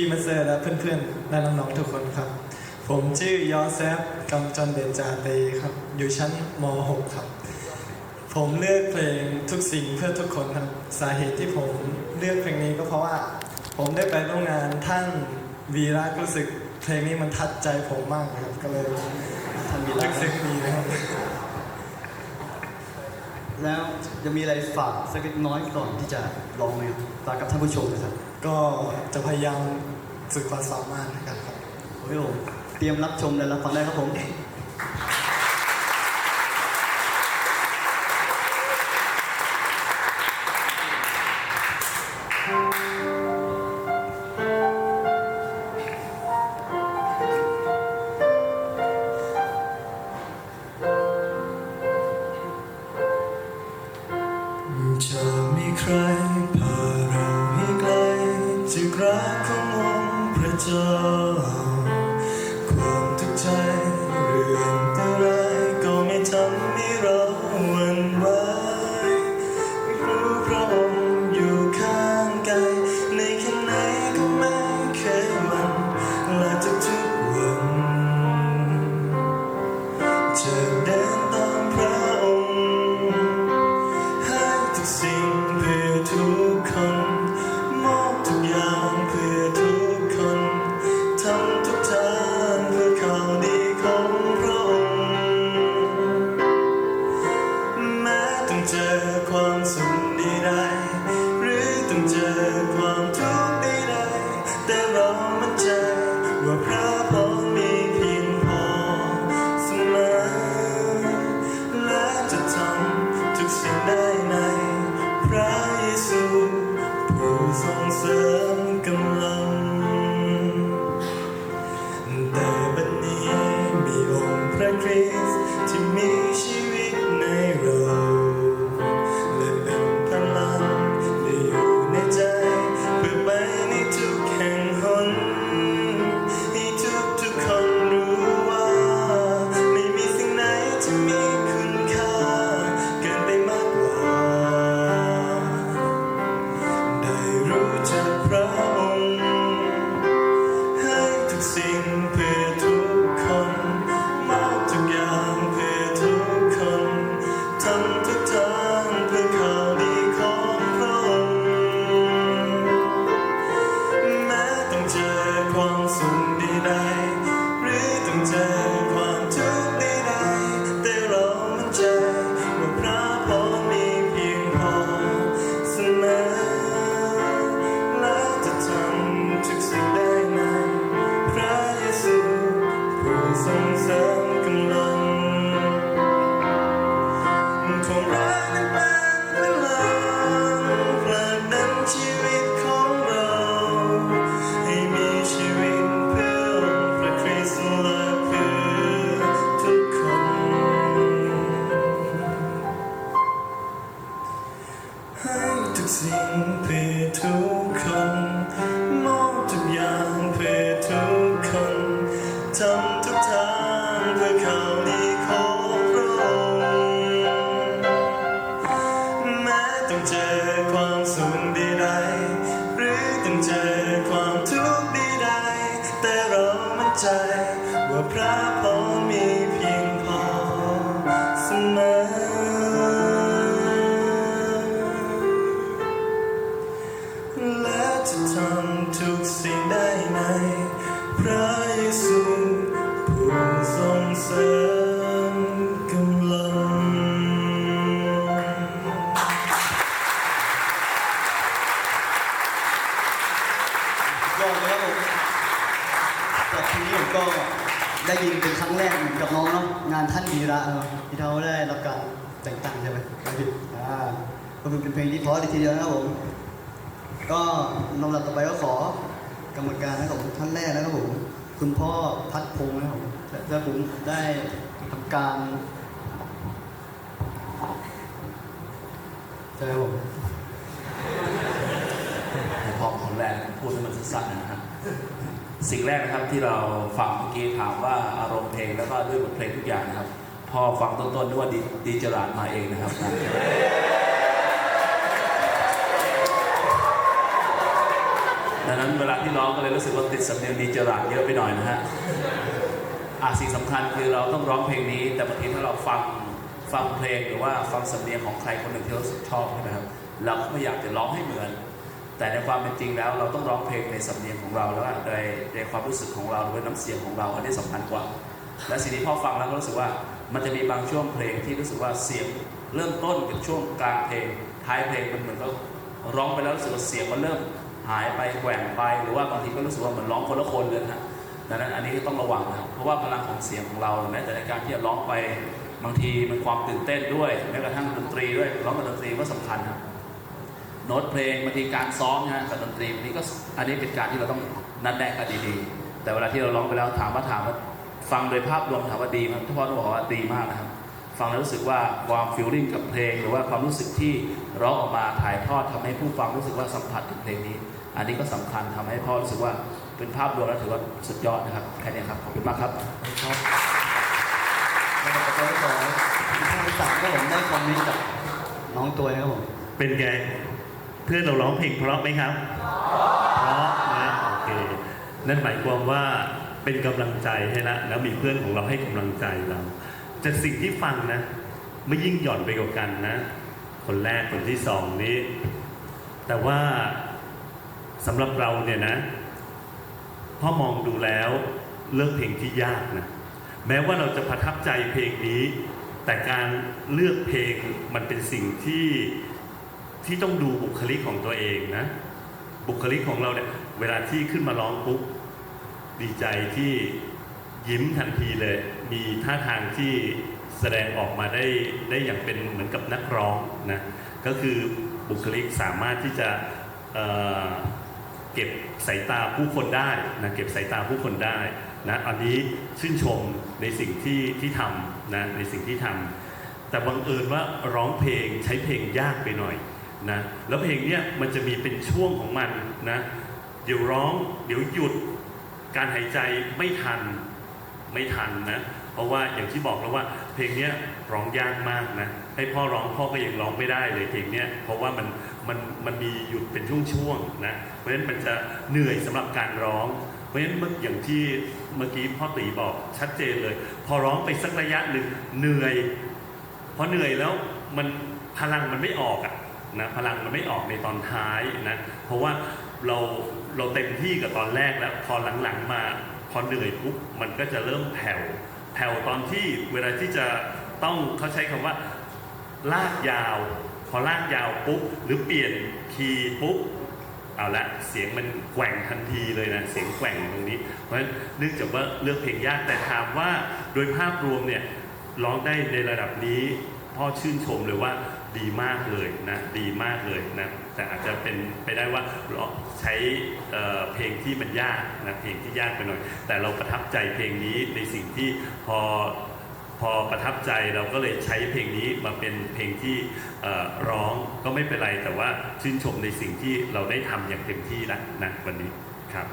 พี่มาเซอร์และเพื่อนๆ และน้องๆทุกคนครับ ผมชื่อยอแซฟกำจรเดชจาเตครับ อยู่ชั้นม .6 ครับ ผมเลือกเพลงทุกสิ่งเพื่อทุกคนครับ สาเหตุที่ผมเลือกเพลงนี้ก็เพราะว่า ผมได้ไปร่วมงานท่านวีระรู้สึกเพลงนี้มันทัดใจผมมากครับ ก็เลยท่านมีรู้รักสึกดีนะครับ แล้วจะมีอะไรฝากสักเล็กน้อยก่อนที่จะร้องไหมครับฝากกับท่านผู้ชมนะครับก็จะพยายามฝึกความสามารถนะครับโอ้ยผมเตรียมรับชมและรับฟังได้ครับผม ค์ ใจว่าพระพรานท่านวีระเนาะที่เขาได้รับการแต่งตั้งใช่ไหมไม่ผิดอ่าก็เป็นเพลงที่เพราะดีทีเดียวนะครับผม ก็ลำดับต่อไปก็ขอกรรมการนะครับผมท่านแรกนะครับผมคุณพ่อพัดพงศ์นะครับผมและผมได้ทำการใช่ครับผมผมพอคนแรกพูดให้มันสั้นๆนะฮะ สิ่งแรกนะครับที่เราฟังเมื่อกี้ถามว่าอารมณ์เพลงแล้วก็ด้วยบทเพลงทุกอย่างนะครับ พอฟังต้นๆนึกว่าดีดีจรานมาเองนะครับดังนั้นเวลาที่ร้องก็เลยรู้สึกว่าติดสำเนียงดีจราดเยอะไปหน่อยนะฮะอะสิ่งสำคัญคือเราต้องร้องเพลงนี้ แต่บางทีถ้าเราฟังฟังเพลงหรือว่าฟังสำเนียงของใครคนหนึ่งที่เราชอบใช่ไหมครับเราก็ไม่อยากจะร้องให้เหมือน แต่ในความเป็นจริงแล้วเราต้องร้องเพลงในสำเนียงของเราแล้วก็ในในความรู้สึกของเราหรือน้ำเสียงของเราอันนี้สำคัญกว่า และสิ่งที่พ่อฟังแล้วก็รู้สึกว่ามันจะมีบางช่วงเพลงที่รู้สึกว่าเสียงเริ่มต้นกับช่วงกลางเพลงท้ายเพลงมันเหมือนก็ร้องไปแล้วรู้สึกว่าเสียงมันเริ่มหายไปแกว่งไปหรือว่าบางทีก็รู้สึกว่าเหมือนร้องคนละคนเลยนะดังนั้นอันนี้ก็ต้องระวังนะเพราะว่าพลังของเสียงของเราแม้แต่ในการที่จะร้องไปบางทีมันความตื่นเต้นด้วยแม้กระทั่งดนตรีด้วยร้องกับดนตรีก็สำคัญครับ โน้ตเพลงบางทีการซ้อมนะกับดนตรีบางทีก็อันนี้เป็นการที่เราต้องนัดแนะกันดีๆ แต่เวลาที่เราร้องไปแล้วถามว่าถามว่าฟังโดยภาพรวมถามว่าดีไหมทุกคนต้อบอกว่าดีมากนะครับ ฟังแล้วรู้สึกว่าความฟิลลิ่งกับเพลง หรือว่าความรู้สึกที่ร้องออกมาถ่ายทอดทำให้ผู้ฟังรู้สึกว่าสัมผัสถึงเพลงนี้ อันนี้ก็สำคัญทำให้พ่อรู้สึกว่าเป็นภาพรวมแล้วถือว่าสุดยอดนะครับแค่นี้ครับขอบคุณมากครับครับแล้วก็ตัวที่สองท่านที่สามก็ผมได้คอมเมนต์จากน้องตัวครับผมเป็นไง เพื่อนเราร้องเพลงเพราะไหมครับ เพราะนะโอเค นั่นหมายความว่าเป็นกำลังใจให้ละแล้วมีเพื่อนของเราให้กำลังใจเราจากสิ่งที่ฟังนะ ไม่ยิ่งหย่อนไปกว่ากันนะ คนแรกคนที่สองนี้ แต่ว่าสำหรับเราเนี่ยนะพ่อมองดูแล้วเลือกเพลงที่ยากนะแม้ว่าเราจะประทับใจเพลงนี้ แต่การเลือกเพลงมันเป็นสิ่งที่ ที่ต้องดูบุคลิกของตัวเองนะ บุคลิกของเราเนี่ยเวลาที่ขึ้นมาร้องปุ๊บดีใจที่ยิ้มทันทีเลย มีท่าทางที่แสดงออกมาได้ได้อย่างเป็นเหมือนกับนักร้องนะก็คือบุคลิกสามารถที่จะเเก็บสายตาผู้คนได้นะเก็บสายตาผู้คนได้นะอันนี้ชื่นชมในสิ่งที่ที่ทำนะในสิ่งที่ทำแต่บังเอิญว่าร้องเพลงใช้เพลงยากไปหน่อย นะแล้วเพลงเนี้ยมันจะมีเป็นช่วงของมันนะเดี๋ยวร้อง เดี๋ยวหยุด การหายใจไม่ทันไม่ทันนะ เพราะว่าอย่างที่บอกแล้วว่า เพลงเนี้ยร้องยากมากนะให้พ่อร้องพ่อก็ยังร้องไม่ได้เลยเพลงเนี้ยเพราะว่ามันมันมันมีหยุดเป็นช่วงๆนะเพราะฉะนั้นมันจะเหนื่อยสำหรับการร้อง เพราะฉะนั้นเมื่ออย่างที่เมื่อกี้พ่อตีบอกชัดเจนเลย พอร้องไปสักระยะหนึ่งเหนื่อยพอเหนื่อยแล้วมันพลังมันไม่ออกอะ นะพลังมันไม่ออกในตอนท้ายนะเพราะว่าเราเราเต็มที่กับตอนแรกแล้วพอหลังๆมาพอเหนื่อยปุ๊บมันก็จะเริ่มแผ่วแผ่วตอนที่เวลาที่จะต้องเขาใช้คำว่าลากยาว พอลากยาวปุ๊บหรือเปลี่ยนคีย์ปุ๊บเอาละเสียงมันแกว่งทันทีเลยนะเสียงแกว่งตรงนี้ เพราะฉะนั้นเนื่องจากว่าเลือกเพลงยากแต่ถามว่าโดยภาพรวมเนี่ยร้องได้ในระดับนี้พ่อชื่นชมเลยว่า ดีมากเลยนะดีมากเลยนะแต่อาจจะเป็นไปได้ว่าเราใช้เเพลงที่มันยากนะเพลงที่ยากไปหน่อย แต่เราประทับใจเพลงนี้ในสิ่งที่พอพอประทับใจเราก็เลยใช้เพลงนี้มาเป็นเพลงที่ร้องก็ไม่เป็นไรแต่ว่าชื่นชมในสิ่งที่เราได้ทำอย่างเต็มที่แล้วนะวันนี้ครับ